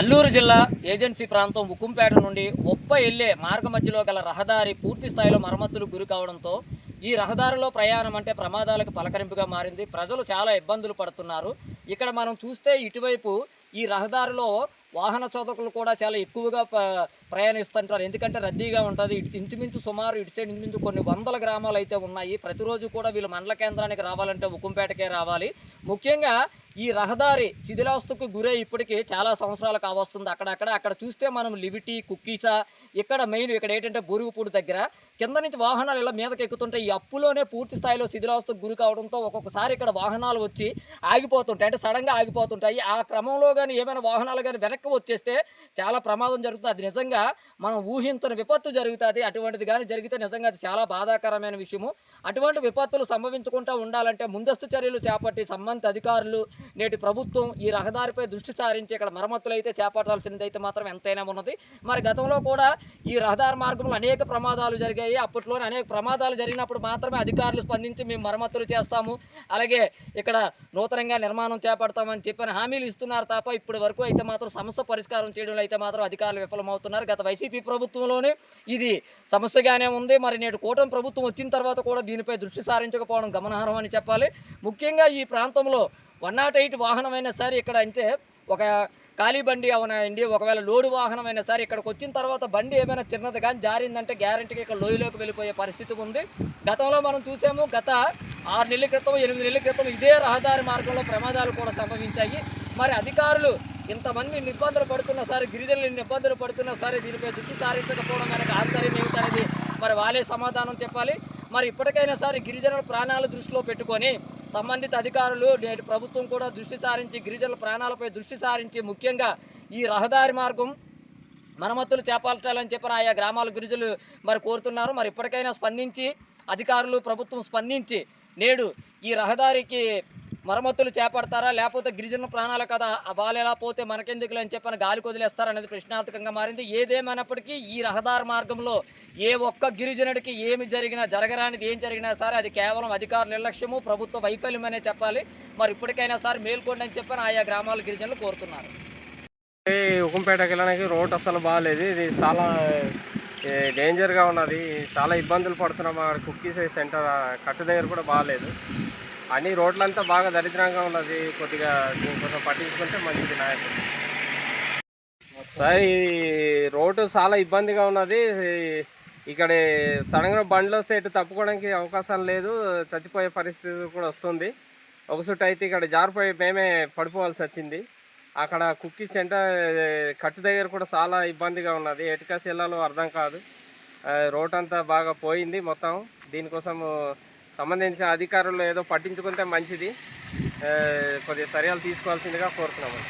అల్లూరు జిల్లా ఏజెన్సీ ప్రాంతం ఉక్కుంపేట నుండి ఒప్ప ఎల్లే మార్గ మధ్యలో గల రహదారి పూర్తి స్థాయిలో మరమ్మతులు గురి కావడంతో ఈ రహదారిలో ప్రయాణం అంటే ప్రమాదాలకు పలకరింపుగా మారింది. ప్రజలు చాలా ఇబ్బందులు పడుతున్నారు. ఇక్కడ మనం చూస్తే ఇటువైపు ఈ రహదారిలో వాహన చోదకులు కూడా చాలా ఎక్కువగా ప్రయాణిస్తుంటారు. ఎందుకంటే రద్దీగా ఉంటుంది. ఇటు ఇంచుమించు సుమారు ఇటు సైడ్ ఇంచుమించు కొన్ని వందల గ్రామాలు అయితే ఉన్నాయి. ప్రతిరోజు కూడా వీళ్ళు మండల కేంద్రానికి రావాలంటే ఉక్కుంపేటకే రావాలి. ముఖ్యంగా ఈ రహదారి శిథిలావస్థకు గురై ఇప్పటికీ చాలా సంవత్సరాలు కావస్తుంది అక్కడక్కడ అక్కడ చూస్తే మనం లిబిటీ కుక్కీసా ఇక్కడ మెయిన్ ఇక్కడ ఏంటంటే బొరుగుపూడి దగ్గర కింద నుంచి వాహనాలు ఇలా మీదకి ఎక్కుతుంటాయి ఈ అప్పులోనే పూర్తి స్థాయిలో శిథిలావస్థకు గురి కావడంతో ఒక్కొక్కసారి ఇక్కడ వాహనాలు వచ్చి ఆగిపోతుంటాయి. అంటే సడన్గా ఆగిపోతుంటాయి. ఆ క్రమంలో కానీ ఏమైనా వాహనాలు కానీ వెనక్కి వచ్చేస్తే చాలా ప్రమాదం జరుగుతుంది. అది నిజంగా మనం ఊహించని విపత్తు జరుగుతుంది. అటువంటిది కానీ జరిగితే నిజంగా అది చాలా బాధాకరమైన విషయము. అటువంటి విపత్తులు సంభవించకుండా ఉండాలంటే ముందస్తు చర్యలు చేపట్టి సంబంధిత అధికారులు నేటి ప్రభుత్వం ఈ రహదారిపై దృష్టి సారించి ఇక్కడ మరమ్మతులు అయితే చేపట్టాల్సినది అయితే మాత్రం ఎంతైనా ఉన్నది. మరి గతంలో కూడా ఈ రహదారి మార్గంలో అనేక ప్రమాదాలు జరిగాయి. అప్పట్లోనే అనేక ప్రమాదాలు జరిగినప్పుడు మాత్రమే అధికారులు స్పందించి మేము మరమ్మతులు చేస్తాము. అలాగే ఇక్కడ నూతనంగా నిర్మాణం చేపడతామని చెప్పిన హామీలు ఇస్తున్నారు తప్ప ఇప్పటి వరకు అయితే మాత్రం సమస్య పరిష్కారం చేయడంలో అయితే మాత్రం అధికారులు విఫలమవుతున్నారు. గత వైసీపీ ప్రభుత్వంలోనే ఇది సమస్యగానే ఉంది. మరి నేడు కూటమి ప్రభుత్వం వచ్చిన తర్వాత కూడా దీనిపై దృష్టి సారించకపోవడం గమనార్హం అని చెప్పాలి. ముఖ్యంగా ఈ ప్రాంతంలో వన్ నాట్ ఎయిట్ వాహనమైనా సరే ఇక్కడ అంటే ఒక ఖాళీ బండి అవునాయండి. ఒకవేళ లోడు వాహనం అయినా సరే ఇక్కడికి వచ్చిన తర్వాత బండి ఏమైనా చిన్నది కానీ జారిందంటే గ్యారంటీగా ఇక్కడ లోయలోకి వెళ్ళిపోయే పరిస్థితి ఉంది. గతంలో మనం చూసాము గత ఆరు నెలల క్రితం ఎనిమిది నెలల క్రితం ఇదే రహదారి మార్గంలో ప్రమాదాలు కూడా సంభవించాయి. మరి అధికారులు ఇంతమంది ఇబ్బందులు పడుతున్నా సరే గిరిజనులు ఇన్ని ఇబ్బందులు పడుతున్నా సరే దీనిపై దృష్టి సారించకపోవడం మనకు ఆశ్చర్యం ఏమిటనేది మరి వాళ్ళే సమాధానం చెప్పాలి. మరి ఇప్పటికైనా సరే గిరిజనుల ప్రాణాలు దృష్టిలో పెట్టుకొని సంబంధిత అధికారులు నేటి ప్రభుత్వం కూడా దృష్టి సారించి గిరిజనుల ప్రాణాలపై దృష్టి సారించి ముఖ్యంగా ఈ రహదారి మార్గం మరమ్మతులు చేపట్టాలని చెప్పిన ఆయా గ్రామాల గిరిజనులు మరి కోరుతున్నారు. మరి ఇప్పటికైనా స్పందించి అధికారులు ప్రభుత్వం స్పందించి నేడు ఈ రహదారికి మరమ్మతులు చేపడతారా? లేకపోతే గిరిజన ప్రాణాల కదా వాళ్ళు ఎలా పోతే మనకెందుకులు అని చెప్పని గాలి అనేది ప్రశ్నార్థకంగా మారింది. ఏదేమైనప్పటికీ ఈ రహదారి మార్గంలో ఏ ఒక్క గిరిజనుడికి ఏమి జరిగినా జరగరానిది ఏం జరిగినా సరే అది కేవలం అధికారుల నిర్లక్ష్యము ప్రభుత్వ వైఫల్యమనే చెప్పాలి. మరి ఇప్పటికైనా సరే మేల్కోండి అని చెప్పని ఆయా గ్రామాల గిరిజనులు కోరుతున్నారు. ఈ వెళ్ళడానికి రోడ్ అసలు బాగాలేదు. ఇది చాలా డేంజర్గా ఉన్నది. చాలా ఇబ్బందులు పడుతున్నాం. అక్కడ కుక్కీస్ సెంటర్ కట్టు దగ్గర కూడా బాగాలేదు. అన్ని రోడ్లంతా బాగా దరిద్రంగా ఉన్నది. కొద్దిగా దీనికోసం పట్టించుకుంటే మంచిది నాయకుడు. సార్ ఈ రోడ్డు చాలా ఇబ్బందిగా ఉన్నది. ఇక్కడ సడన్గా బండ్లు వస్తే ఇటు తప్పుకోవడానికి అవకాశం లేదు. చచ్చిపోయే పరిస్థితి కూడా వస్తుంది. ఒకసూట అయితే ఇక్కడ జారిపోయి మేమే పడిపోవాల్సి వచ్చింది. అక్కడ కుక్కీ సెంటర్ కట్టు దగ్గర కూడా చాలా ఇబ్బందిగా ఉన్నది. ఎటుకాసి వెళ్ళాలో అర్థం కాదు. రోడ్ అంతా బాగా పోయింది మొత్తం. దీనికోసం సంబంధించిన అధికారులు ఏదో పట్టించుకుంటే మంచిది. కొద్దిగా చర్యలు తీసుకోవాల్సిందిగా కోరుతున్నాము